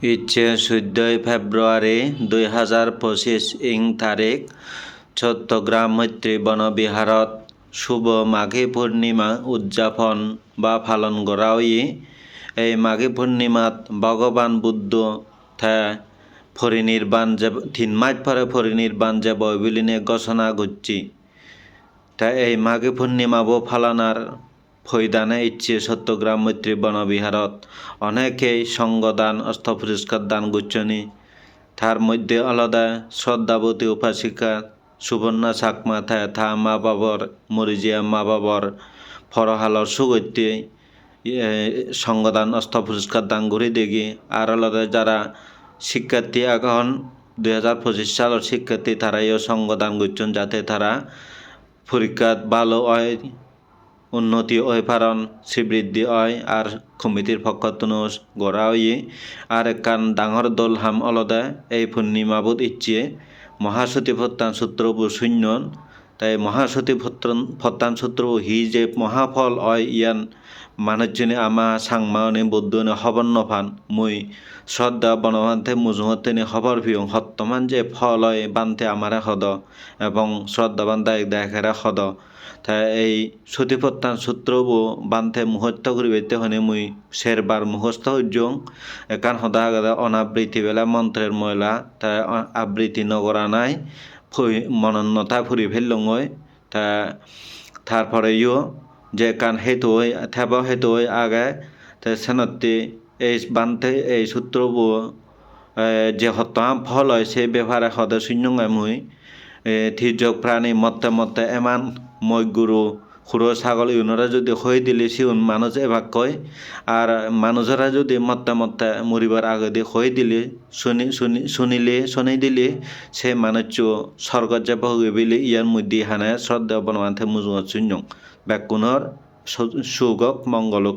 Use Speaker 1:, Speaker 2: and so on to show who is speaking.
Speaker 1: ইচ্ছে চৈধ্যই ফেব্ৰুৱাৰী দুই হাজাৰ পঁচিছ ইং তাৰিখ চট্টগ্ৰাম মৈত্ৰী বনবিহাৰত শুভ মাঘী পূৰ্ণিমা উদযাপন বা পালন হয় এই মাঘী পূর্ণিমাত ভগবান বুদ্ধ থে পরিনির্বাণ যে তিন মাস পরে পরিনির্বাণ যে বই বলে ঘোষণা করছি তা এই মাঘী পূর্ণিমাবো ফালানার ফৈদানে ইচ্ছে চট্টগ্রাম মৈত্রী বনবিহারত। অনেকেই সঙ্গদান অস্ত্র পুরস্কার দান গুচ্ছনি। তার মধ্যে আলাদা শ্রদ্ধাবতী উপাসিকা সুবর্ণা চাকমা থা মা বাবর মরিজিয়া মা বাবর ফরহালর সুগত্যে সঙ্গদান অস্ত্র পুরস্কার দান করে দেখি আর আলাদা যারা শিক্ষার্থী এখন দুই হাজার পঁচিশ সালের শিক্ষার্থী তারাইও সঙ্গদান করছেন যাতে তারা পরীক্ষাত ভালো হয়। উন্নতি হয় ফারণ শ্রীবৃদ্ধি হয়, আর কমিটির পক্ষ গড়া হয়ে আর একখান ডাঙর দল হাম অলদা, এই পূর্ণিমাবোধ ইচ্ছে মহাসতী প্রত্যান শূন্য তাই মহাসতী প্রত্যান সূত্র হি যে মহাফল হয় ইয়ান মানুষজনে আমা সাংমানে বৌদ্ধনে নফান মুই শ্রদ্ধা বনবান্তে মুজুমতেনে খবর ভিয়ং সত্যমান যে ফল হয় বান্তে আমারে হদ এবং শ্রদ্ধাবান দায়ক দেখারে হদ তাই এই সতীপত্তান সূত্রবো বান্তে মুহূর্ত করিবাইতে হনে মুই শেরবার মুখস্থ হইজং একান হদা গাদা অনাবৃত্তি বেলা মন্ত্রের ময়লা, তাই আবৃত্তি নগরা নাই মনন্নতা ফুরি ফেললং তা তারপরে ইও যে কান হেতু থেব হেতু আগে, তে সেনতি এই বান্তে এই সূত্রবু যে হতাম ফল হয় সেই ব্যাপারে হদে শূন্য মুই থিজক প্রাণী মতে মতে এমান মই গুরু খুড়ো ছাগল ইউনরা যদি হয়ে দিলে সিউন মানুষ এভাগ কয়। আর মানুষরা যদি মত্তা মত্তা মরিবার আগে দিয়ে হয়ে দিলে, শুনি শুনি, শুনিলে, শুনি দিলে, সে মানুষ স্বর্গ যে ভগবিলে ইয়ার মধ্যে হানায় শ্রদ্ধা বনমান্থে মুজুয়া শূন্য ব্যাকুণর সুগক মঙ্গলোক